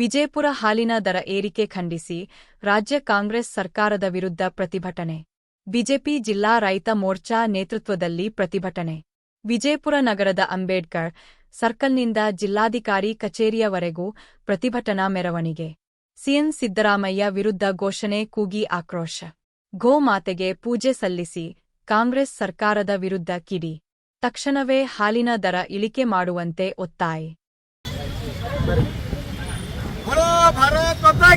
ವಿಜಯಪುರ ಹಾಲಿನ ದರ ಏರಿಕೆ ಖಂಡಿಸಿ ರಾಜ್ಯ ಕಾಂಗ್ರೆಸ್ ಸರ್ಕಾರದ ವಿರುದ್ಧ ಪ್ರತಿಭಟನೆ. ಬಿಜೆಪಿ ಜಿಲ್ಲಾ ರೈತ ಮೋರ್ಚಾ ನೇತೃತ್ವದಲ್ಲಿ ಪ್ರತಿಭಟನೆ. ವಿಜಯಪುರ ನಗರದ ಅಂಬೇಡ್ಕರ್ ಸರ್ಕಲ್ನಿಂದ ಜಿಲ್ಲಾಧಿಕಾರಿ ಕಚೇರಿಯವರೆಗೂ ಪ್ರತಿಭಟನಾ ಮೆರವಣಿಗೆ. ಸಿಎನ್ ಸಿದ್ದರಾಮಯ್ಯ ವಿರುದ್ಧ ಘೋಷಣೆ ಕೂಗಿ ಆಕ್ರೋಶ. ಗೋ ಮಾತೆಗೆ ಪೂಜೆ ಸಲ್ಲಿಸಿ ಕಾಂಗ್ರೆಸ್ ಸರ್ಕಾರದ ವಿರುದ್ಧ ಕಿಡಿ. ತಕ್ಷಣವೇ ಹಾಲಿನ ದರ ಇಳಿಕೆ ಮಾಡುವಂತೆ ಒತ್ತಾಯ.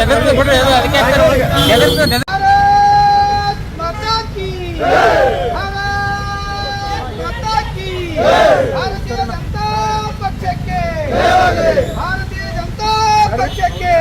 ನೆದರ್ತದೆ ಬಿಡ್ರಿ ಅದಕ್ಕೆ ನೆದರ್ತದೆ ನೆದ ಭಾರತೀಯ ಜನತಾ ಪಕ್ಷಕ್ಕೆ. ಭಾರತೀಯ ಜನತಾ ಪಕ್ಷಕ್ಕೆ.